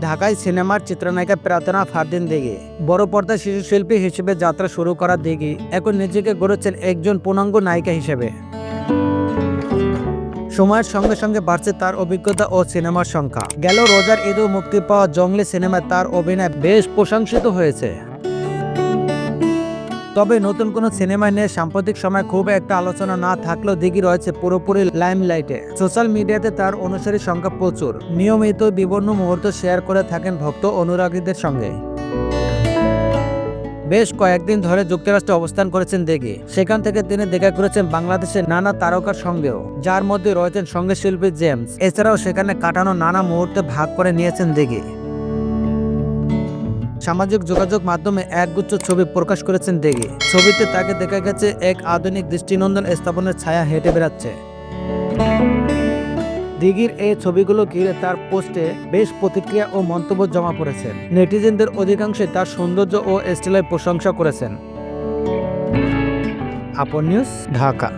ঢাকায় সিনেমার চিত্রনায়িকা প্রার্থনা ফারদিন দিঘি বড় পর্দা শিশু শিল্পী হিসেবে যাত্রা শুরু করা দিঘি এখন নিজেকে গড়েছেন একজন পূর্ণাঙ্গ নায়িকা হিসেবে। সময়ের সঙ্গে সঙ্গে বাড়ছে তার অভিজ্ঞতা ও সিনেমার সংখ্যা। গেল রোজার ঈদও মুক্তি পাওয়া জঙ্গলি সিনেমায় তার অভিনয় বেশ প্রশংসিত হয়েছে। তবে নতুন কোনো সিনেমা নিয়ে সাম্প্রতিক সময় খুব একটা আলোচনা না থাকলেও দিঘি রয়েছে পুরোপুরি লাইমলাইটে সোশ্যাল মিডিয়াতে তার অনুসারী সংখ্যা প্রচুর। নিয়মিত বিভিন্ন মুহূর্ত শেয়ার করে থাকেন ভক্ত অনুরাগীদের সঙ্গে। বেশ কয়েকদিন ধরে যুক্তরাষ্ট্রে অবস্থান করেছেন দেগি সেখান থেকে তিনি দেখা করেছেন বাংলাদেশের নানা তারকার সঙ্গেও, যার মধ্যে রয়েছেন সংগীত শিল্পী জেমস। এছাড়াও সেখানে কাটানো নানা মুহূর্তে ভাগ করে নিয়েছেন দেগি সামাজিক যোগাযোগ মাধ্যমে একগুচ্ছ ছবি প্রকাশ করেছেন দেগি। ছবিতে তাকে দেখা গেছে এক আধুনিক দৃষ্টিনন্দন স্থাপনের ছায়া হেঁটে বেড়াচ্ছে। দিঘির এই ছবিগুলো ঘিরে তার পোস্টে বেশ প্রতিক্রিয়া ও মন্তব্য জমা পড়েছেন নেটিজেনদের অধিকাংশে তার সৌন্দর্য ও স্টাইলের প্রশংসা করেছেন। আপন নিউজ, ঢাকা।